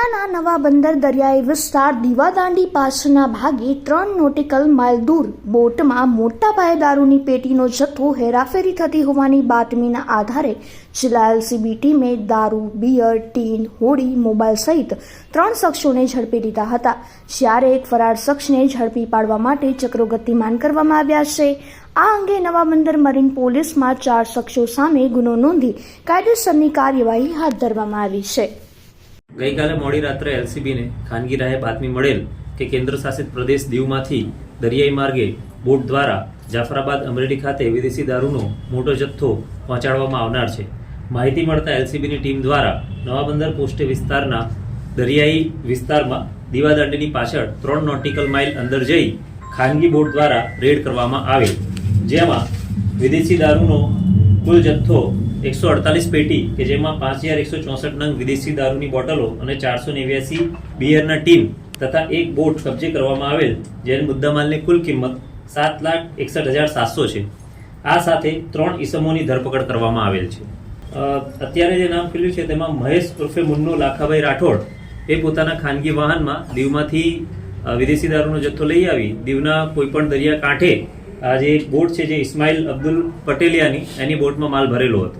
પટનાના નવા બંદર દરિયાઈ વિસ્તાર દીવાદાંડી પાસના ભાગે ત્રણ નોટિકલ માઇલ દૂર બોટમાં મોટા પાયે દારૂની પેટીનો જથ્થો હેરાફેરી થતી હોવાની બાતમીના આધારે જિલ્લા એલસીબી ટીમે દારૂ, બિયર, ટીન, હોડી, મોબાઈલ સહિત ત્રણ શખ્સોને ઝડપી લીધા હતા. જ્યારે એક ફરાર શખ્સને ઝડપી પાડવા માટે ચક્રો ગતિમાન કરવામાં આવ્યા છે. આ અંગે નવા બંદર મરીન પોલીસમાં ચાર શખ્સો સામે ગુનો નોંધી કાયદેસરની કાર્યવાહી હાથ ધરવામાં આવી છે. ગઈકાલે મોડી રાત્રે એલસીબીને ખાનગી રાહે બાતમી મળેલ કે કેન્દ્ર શાસિત પ્રદેશ દીવમાંથી દરિયાઈ માર્ગે બોટ દ્વારા જાફરાબાદ અમરેલી ખાતે વિદેશી દારૂનો મોટો જથ્થો પહોંચાડવામાં આવનાર છે. માહિતી મળતા એલસીબીની ટીમ દ્વારા નવા બંદર પોસ્ટે વિસ્તારના દરિયાઈ વિસ્તારમાં દીવાદાંડીની પાછળ ત્રણ નોટિકલ માઇલ અંદર જઈ ખાનગી બોટ દ્વારા રેડ કરવામાં આવેલ જેમાં વિદેશી દારૂનો કુલ જથ્થો એકસો અડતાલીસ પેટી કે જેમાં પાંચ હજાર એકસો ચોસઠ નંગ વિદેશી દારૂની બોટલો અને ચારસો નેવ્યાસી બિયરના ટીમ તથા એક બોટ કબજે કરવામાં આવેલ, જેની મુદ્દામાલની કુલ કિંમત સાત લાખ એકસઠ હજાર સાતસો છે. આ સાથે ત્રણ ઈસમોની ધરપકડ કરવામાં આવેલ છે. અત્યારે જે નામ ખુલ્યું છે તેમાં મહેશ ઉર્ફે મુન્નો લાખાભાઈ રાઠોડ એ પોતાના ખાનગી વાહનમાં દીવમાંથી વિદેશી દારૂનો જથ્થો લઈ આવી, દીવના કોઈપણ દરિયા કાંઠે આ જે બોટ છે જે ઇસ્માઇલ અબ્દુલ પટેલિયાની, એની બોટમાં માલ ભરેલો હતો.